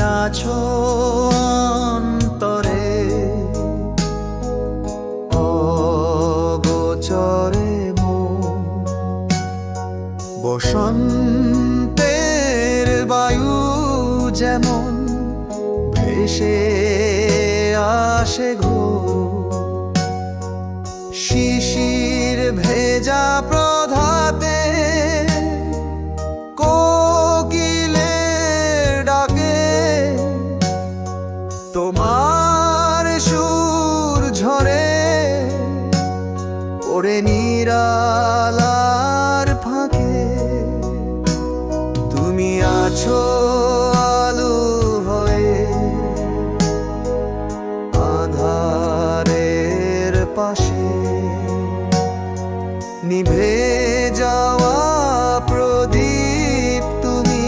আছো অন্তরে। অগোচরে মো বসন্তের বায়ু যেমন ভেসে আসে ঘুরে আছো আলো হয়ে আধারের পাশে নিভে যাওয়া প্রদীপ তুমি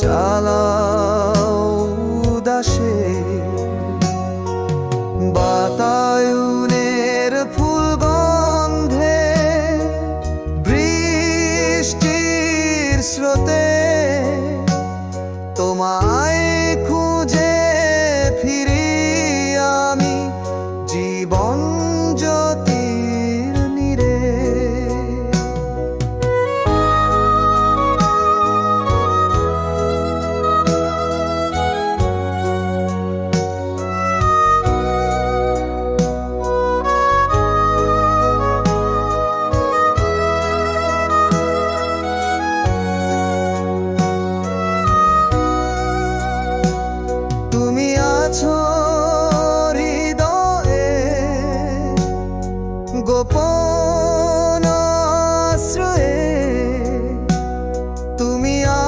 জ্বালাও উদাসে বাতায়ুনের ফুল গন্ধে বৃষ্টির স্রোতে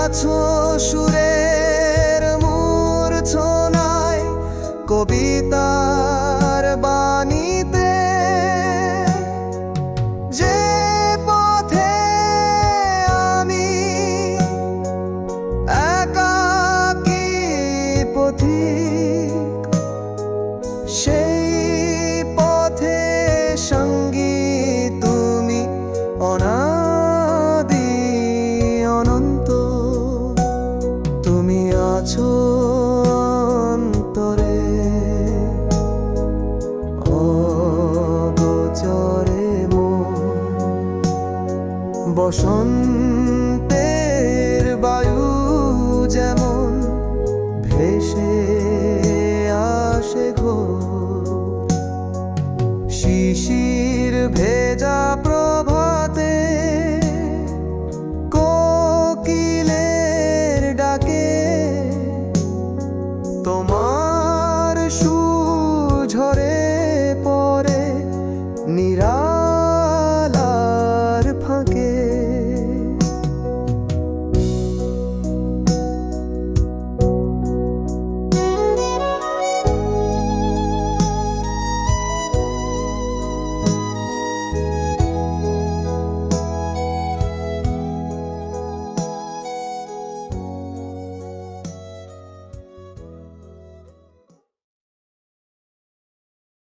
আছো সুরের মূর্ছনায় কবিতার বসন্তের বায়ু যেমন ভেসে আসে ঘো শিশির ভেজা প্রভাতে কোকিলের ডাকে তোমার সুঝরে